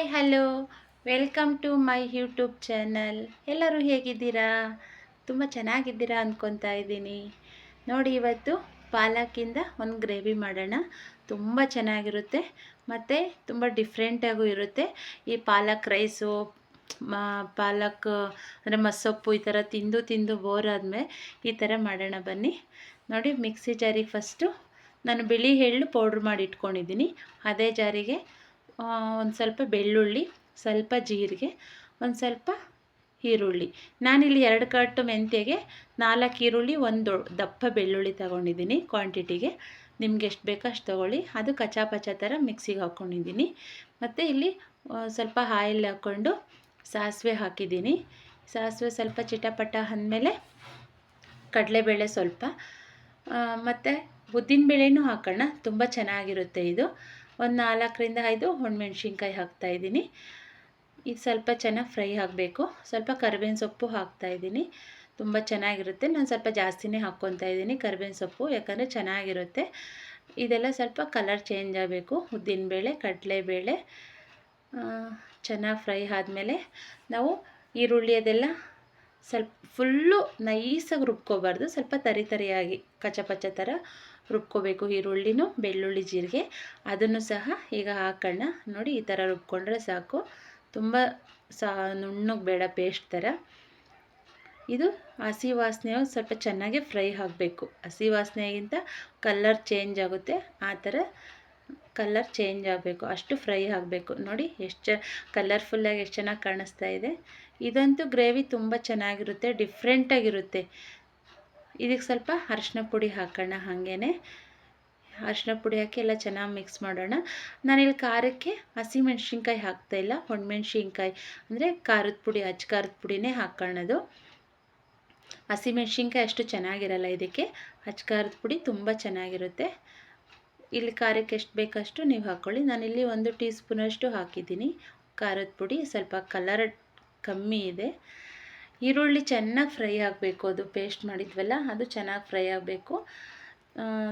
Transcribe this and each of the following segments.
Hi, hello. Welcome to my YouTube channel. ಎಲ್ಲರೂ ಹೇಗಿದ್ದೀರಾ? ತುಂಬ ಚೆನ್ನಾಗಿದ್ದೀರಾ ಅಂದ್ಕೊತಾ ಇದ್ದೀನಿ. ನೋಡಿ, ಇವತ್ತು ಪಾಲಕಿಂದ ಒಂದು ಗ್ರೇವಿ ಮಾಡೋಣ. ತುಂಬ ಚೆನ್ನಾಗಿರುತ್ತೆ, ಮತ್ತು ತುಂಬ ಡಿಫ್ರೆಂಟಾಗೂ ಇರುತ್ತೆ. ಈ ಪಾಲಕ್ ರೈಸು ಪಾಲಕ್, ಅಂದರೆ ಮಸೊಪ್ಪು ಈ ಥರ ತಿಂದು ತಿಂದು ಬೋರ್ ಆದಮೇಲೆ ಈ ಥರ ಮಾಡೋಣ ಬನ್ನಿ. ನೋಡಿ, ಮಿಕ್ಸಿ ಜಾರಿಗೆ ಫಸ್ಟು ನಾನು ಬಿಳಿ ಎಳ್ಳು ಪೌಡ್ರ್ ಮಾಡಿ ಇಟ್ಕೊಂಡಿದ್ದೀನಿ. ಅದೇ ಜಾರಿಗೆ ಒಂದು ಸ್ವಲ್ಪ ಬೆಳ್ಳುಳ್ಳಿ, ಸ್ವಲ್ಪ ಜೀರಿಗೆ, ಒಂದು ಸ್ವಲ್ಪ ಈರುಳ್ಳಿ. ನಾನಿಲ್ಲಿ ಎರಡು ಕಟ್ಟು ಮೆಂತ್ಯಗೆ ನಾಲ್ಕು ಈರುಳ್ಳಿ, ಒಂದು ದಪ್ಪ ಬೆಳ್ಳುಳ್ಳಿ ತಗೊಂಡಿದ್ದೀನಿ ಕ್ವಾಂಟಿಟಿಗೆ ನಿಮ್ಗೆ ಎಷ್ಟು ಬೇಕೋ ಅಷ್ಟು ತೊಗೊಳ್ಳಿ. ಅದು ಕಚಾ ಪಚ ಥರ ಮಿಕ್ಸಿಗೆ ಹಾಕ್ಕೊಂಡಿದ್ದೀನಿ ಮತ್ತು ಇಲ್ಲಿ ಸ್ವಲ್ಪ ಆಯಿಲ್ ಹಾಕ್ಕೊಂಡು ಸಾಸಿವೆ ಹಾಕಿದ್ದೀನಿ. ಸಾಸಿವೆ ಸ್ವಲ್ಪ ಚಿಟಪಟ ಅಂದಮೇಲೆ ಕಡಲೆಬೇಳೆ ಸ್ವಲ್ಪ. ಮತ್ತು ಉದ್ದಿನಬೇಳೆನೂ ಹಾಕೋಣ. ತುಂಬ ಚೆನ್ನಾಗಿರುತ್ತೆ ಇದು. ಒಂದು ನಾಲ್ಕರಿಂದ ಐದು ಒಣಮೆಣ್ಸಿನ್ಕಾಯಿ ಹಾಕ್ತಾಯಿದ್ದೀನಿ ಇದು ಸ್ವಲ್ಪ ಚೆನ್ನಾಗಿ ಫ್ರೈ ಆಗಬೇಕು. ಸ್ವಲ್ಪ ಕರ್ಬೇವಿನ ಸೊಪ್ಪು ಹಾಕ್ತಾಯಿದ್ದೀನಿ ತುಂಬ ಚೆನ್ನಾಗಿರುತ್ತೆ. ನಾನು ಸ್ವಲ್ಪ ಜಾಸ್ತಿನೇ ಹಾಕ್ಕೊತಾ ಇದ್ದೀನಿ ಕರ್ಬೇವಿನ ಸೊಪ್ಪು, ಯಾಕಂದರೆ ಚೆನ್ನಾಗಿರುತ್ತೆ. ಇದೆಲ್ಲ ಸ್ವಲ್ಪ ಕಲರ್ ಚೇಂಜ್ ಆಗಬೇಕು. ಉದ್ದಿನಬೇಳೆ ಕಡಲೆಬೇಳೆ ಚೆನ್ನಾಗಿ ಫ್ರೈ ಆದಮೇಲೆ ನಾವು ಈರುಳ್ಳಿ ಅದೆಲ್ಲ ಸ್ವಲ್ಪ ಫುಲ್ಲು ನೈಸಾಗಿ ರುಬ್ಕೋಬಾರ್ದು. ಸ್ವಲ್ಪ ತರಿ ತರಿಯಾಗಿ ಕಚಪಚ ಥರ ರುಬ್ಕೋಬೇಕು ಈರುಳ್ಳಿನೂ, ಬೆಳ್ಳುಳ್ಳಿ ಜೀರಿಗೆ. ಅದನ್ನು ಸಹ ಈಗ ಹಾಕೋಣ. ನೋಡಿ, ಈ ಥರ ರುಬ್ಕೊಂಡ್ರೆ ಸಾಕು. ತುಂಬ ಸಹ ನುಣ್ಣಗೆ ಬೇಡ ಪೇಸ್ಟ್ ಥರ. ಇದು ಹಸಿ ವಾಸನೆ ಸ್ವಲ್ಪ ಚೆನ್ನಾಗಿ ಫ್ರೈ ಆಗಬೇಕು. ಹಸಿ ವಾಸನೆಗಿಂತ ಕಲ್ಲರ್ ಚೇಂಜ್ ಆಗುತ್ತೆ. ಆ ಥರ ಕಲ್ಲರ್ ಚೇಂಜ್ ಆಗಬೇಕು. ಅಷ್ಟು ಫ್ರೈ ಆಗಬೇಕು. ನೋಡಿ, ಎಷ್ಟು ಚ, ಕಲರ್ಫುಲ್ಲಾಗಿ ಎಷ್ಟು ಚೆನ್ನಾಗಿ ಕಾಣಿಸ್ತಾ ಇದೆ. ಇದಂತೂ ಗ್ರೇವಿ ತುಂಬ ಚೆನ್ನಾಗಿರುತ್ತೆ ಡಿಫ್ರೆಂಟಾಗಿರುತ್ತೆ ಇದಕ್ಕೆ ಸ್ವಲ್ಪ ಅರ್ಶಿನ ಪುಡಿ ಹಾಕೋಣ ಹಾಗೇ ಅರ್ಶಿನ ಪುಡಿ ಹಾಕಿ ಎಲ್ಲ ಚೆನ್ನಾಗಿ ಮಿಕ್ಸ್ ಮಾಡೋಣ. ನಾನಿಲ್ಲಿ ಖಾರಕ್ಕೆ ಹಸಿಮೆಣ್ಸಿನ್ಕಾಯಿ ಹಾಕ್ತಾಯಿಲ್ಲ ಒಣಮೆಣ್ಸಿನ್ಕಾಯಿ. ಅಂದರೆ ಖಾರದ ಪುಡಿ, ಅಚ್ಚ ಖಾರದ ಪುಡಿನೇ ಹಾಕೋಣದು ಹಸಿಮೆಣ್ಸಿನ್ಕಾಯಿ ಅಷ್ಟು ಚೆನ್ನಾಗಿರಲ್ಲ ಇದಕ್ಕೆ. ಅಚ್ಚ ಖಾರದ ಪುಡಿ ತುಂಬ ಚೆನ್ನಾಗಿರುತ್ತೆ. ಇಲ್ಲಿ ಖಾರಕ್ಕೆ ಎಷ್ಟು ಬೇಕಷ್ಟು ನೀವು ಹಾಕ್ಕೊಳ್ಳಿ ನಾನಿಲ್ಲಿ ಒಂದು ಟೀ ಸ್ಪೂನಷ್ಟು ಹಾಕಿದ್ದೀನಿ. ಖಾರದ ಪುಡಿ ಸ್ವಲ್ಪ ಕಲರ್ ಕಮ್ಮಿ ಇದೆ. ಈರುಳ್ಳಿ ಚೆನ್ನಾಗಿ ಫ್ರೈ ಆಗಬೇಕು. ಅದು ಪೇಸ್ಟ್ ಮಾಡಿದ್ವಲ್ಲ, ಅದು ಚೆನ್ನಾಗಿ ಫ್ರೈ ಆಗಬೇಕು.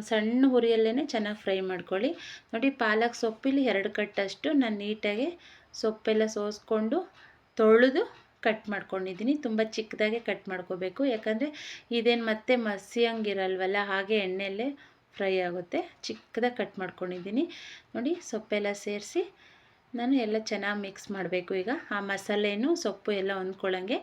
ಸಣ್ಣ ಹುರಿಯಲ್ಲೇ ಚೆನ್ನಾಗಿ ಫ್ರೈ ಮಾಡ್ಕೊಳ್ಳಿ. ನೋಡಿ, ಪಾಲಕ್ ಸೊಪ್ಪಿಲಿ ಎರಡು ಕಟ್ಟಷ್ಟು ನಾನು ನೀಟಾಗಿ ಸೊಪ್ಪೆಲ್ಲ ಸೋಸ್ಕೊಂಡು ತೊಳೆದು ಕಟ್ ಮಾಡ್ಕೊಂಡಿದ್ದೀನಿ. ತುಂಬ ಚಿಕ್ಕದಾಗೆ ಕಟ್ ಮಾಡ್ಕೋಬೇಕು. ಯಾಕಂದರೆ ಇದೇನು ಮತ್ತೆ ಮಸಿಯಂಗಿರಲ್ವಲ್ಲ ಹಾಗೆ ಎಣ್ಣೆಯಲ್ಲೇ ಫ್ರೈ ಆಗುತ್ತೆ. ಚಿಕ್ಕದಾಗಿ ಕಟ್ ಮಾಡ್ಕೊಂಡಿದ್ದೀನಿ. ನೋಡಿ, ಸೊಪ್ಪೆಲ್ಲ ಸೇರಿಸಿ ನಾನು ಎಲ್ಲ ಚೆನ್ನಾಗಿ ಮಿಕ್ಸ್ ಮಾಡಬೇಕು ಈಗ. ಆ ಮಸಾಲೆನೂ ಸೊಪ್ಪು ಎಲ್ಲ ಹೊಂದ್ಕೊಳ್ಳೋಂಗೆ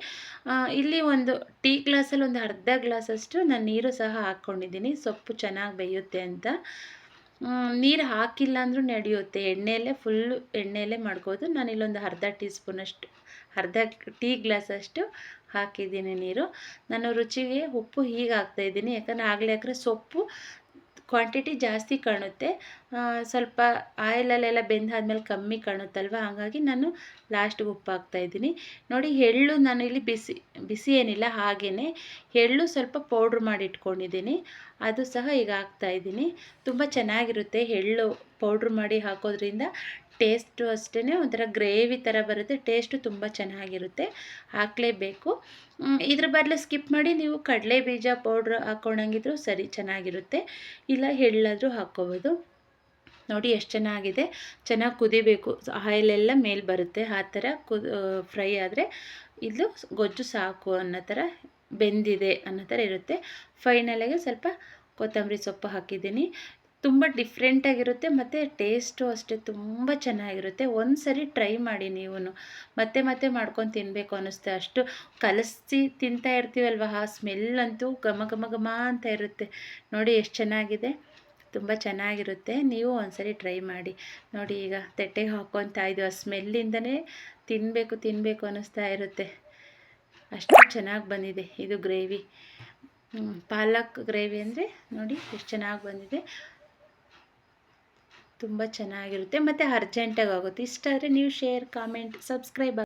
ಇಲ್ಲಿ ಒಂದು ಟೀ ಗ್ಲಾಸಲ್ಲಿ ಒಂದು ಅರ್ಧ ಗ್ಲಾಸಷ್ಟು ನಾನು ನೀರು ಸಹ ಹಾಕ್ಕೊಂಡಿದ್ದೀನಿ. ಸೊಪ್ಪು ಚೆನ್ನಾಗಿ ಬೇಯುತ್ತೆ ಅಂತ. ನೀರು ಹಾಕಿಲ್ಲ ಅಂದರೂ ನಡೆಯುತ್ತೆ. ಎಣ್ಣೆಯಲ್ಲೇ ಫುಲ್ಲು ಎಣ್ಣೆಯಲ್ಲೇ ಮಾಡ್ಕೋದು ನಾನು ಇಲ್ಲೊಂದು ಅರ್ಧ ಟೀ ಸ್ಪೂನಷ್ಟು, ಅರ್ಧ ಟೀ ಗ್ಲಾಸಷ್ಟು ಹಾಕಿದ್ದೀನಿ ನೀರು. ನಾನು ರುಚಿಗೆ ಉಪ್ಪು ಹೀಗೆ ಹಾಕ್ತಾಯಿದ್ದೀನಿ ಯಾಕಂದರೆ ಆಗಲೇ ಹಾಕಿದ್ರೆ ಸೊಪ್ಪು ಕ್ವಾಂಟಿಟಿ ಜಾಸ್ತಿ ಕಾಣುತ್ತೆ. ಸ್ವಲ್ಪ ಆಯಿಲಲ್ಲೆಲ್ಲ ಬೆಂದಾದ್ಮೇಲೆ ಕಮ್ಮಿ ಕಾಣುತ್ತಲ್ವ? ಹಾಗಾಗಿ ನಾನು ಲಾಸ್ಟ್ಗೆ ಉಪ್ಪು ಹಾಕ್ತಾಯಿದ್ದೀನಿ ನೋಡಿ, ಎಳ್ಳು ನಾನು ಇಲ್ಲಿ ಬಿಸಿ ಬಿಸಿ ಏನಿಲ್ಲ ಹಾಗೆಯೇ ಎಳ್ಳು ಸ್ವಲ್ಪ ಪೌಡ್ರ್ ಮಾಡಿ ಇಟ್ಕೊಂಡಿದ್ದೀನಿ ಅದು ಸಹ ಈಗ ಹಾಕ್ತಾಯಿದ್ದೀನಿ ತುಂಬ ಚೆನ್ನಾಗಿರುತ್ತೆ ಎಳ್ಳು ಪೌಡ್ರ್ ಮಾಡಿ ಹಾಕೋದ್ರಿಂದ. ಟೇಸ್ಟು ಅಷ್ಟೇ ಒಂಥರ ಗ್ರೇವಿ ಥರ ಬರುತ್ತೆ, ಟೇಸ್ಟು ತುಂಬ ಚೆನ್ನಾಗಿರುತ್ತೆ, ಹಾಕಲೇಬೇಕು. ಇದ್ರ ಬದಲು ಸ್ಕಿಪ್ ಮಾಡಿ ನೀವು ಕಡಲೆ ಬೀಜ ಪೌಡ್ರ್ ಹಾಕ್ಕೊಂಡಂಗಿದ್ರು ಸರಿ, ಚೆನ್ನಾಗಿರುತ್ತೆ. ಇಲ್ಲ ಎಳ್ಳಾದರೂ ಹಾಕ್ಕೋಬೋದು. ನೋಡಿ ಎಷ್ಟು ಚೆನ್ನಾಗಿದೆ, ಚೆನ್ನಾಗಿ ಕುದಿಬೇಕು. ಆಯಿಲೆಲ್ಲ ಮೇಲೆ ಬರುತ್ತೆ, ಆ ಥರ ಫ್ರೈ ಆದರೆ ಇದು ಗೊಜ್ಜು ಸಾಕು ಅನ್ನೋ ಥರ ಬೆಂದಿದೆ ಅನ್ನೋ ಥರ ಇರುತ್ತೆ. ಫೈನಲಾಗಿ ಸ್ವಲ್ಪ ಕೊತ್ತಂಬರಿ ಸೊಪ್ಪು ಹಾಕಿದ್ದೀನಿ. ತುಂಬ ಡಿಫ್ರೆಂಟಾಗಿರುತ್ತೆ ಮತ್ತು ಟೇಸ್ಟು ಅಷ್ಟೇ ತುಂಬ ಚೆನ್ನಾಗಿರುತ್ತೆ. ಒಂದು ಸರಿ ಟ್ರೈ ಮಾಡಿ ನೀವು ಮತ್ತೆ ಮತ್ತೆ ಮಾಡ್ಕೊಂಡು ತಿನ್ನಬೇಕು ಅನ್ನಿಸುತ್ತೆ ಅಷ್ಟು ಕಲಸಿ ತಿಂತಾ ಇರ್ತೀವಲ್ವ? ಆ ಸ್ಮೆಲ್ ಅಂತೂ ಘಮ ಘಮ ಘಮ ಅಂತ ಇರುತ್ತೆ. ನೋಡಿ ಎಷ್ಟು ಚೆನ್ನಾಗಿದೆ. ತುಂಬ ಚೆನ್ನಾಗಿರುತ್ತೆ. ನೀವು ಒಂದ್ಸರಿ ಟ್ರೈ ಮಾಡಿ. ನೋಡಿ ಈಗ ತಟ್ಟೆಗೆ ಹಾಕ್ಕೊತಾ ಇದ್ದೀವಿ ಆ ಸ್ಮೆಲ್ಲಿಂದನೇ ತಿನ್ನಬೇಕು ತಿನ್ನಬೇಕು ಅನ್ನಿಸ್ತಾ ಇರುತ್ತೆ. ಅಷ್ಟು ಚೆನ್ನಾಗಿ ಬಂದಿದೆ. ಇದು ಗ್ರೇವಿ ಪಾಲಕ್ ಗ್ರೇವಿ ಅಂದರೆ ನೋಡಿ ಎಷ್ಟು ಚೆನ್ನಾಗಿ ಬಂದಿದೆ. ತುಂಬ ಚೆನ್ನಾಗಿರುತ್ತೆ. ಮತ್ತು ಅರ್ಜೆಂಟಾಗಿ ಆಗುತ್ತೆ. ಇಷ್ಟ ಆದರೆ ನೀವು ಶೇರ್ ಕಾಮೆಂಟ್ ಸಬ್ಸ್ಕ್ರೈಬ್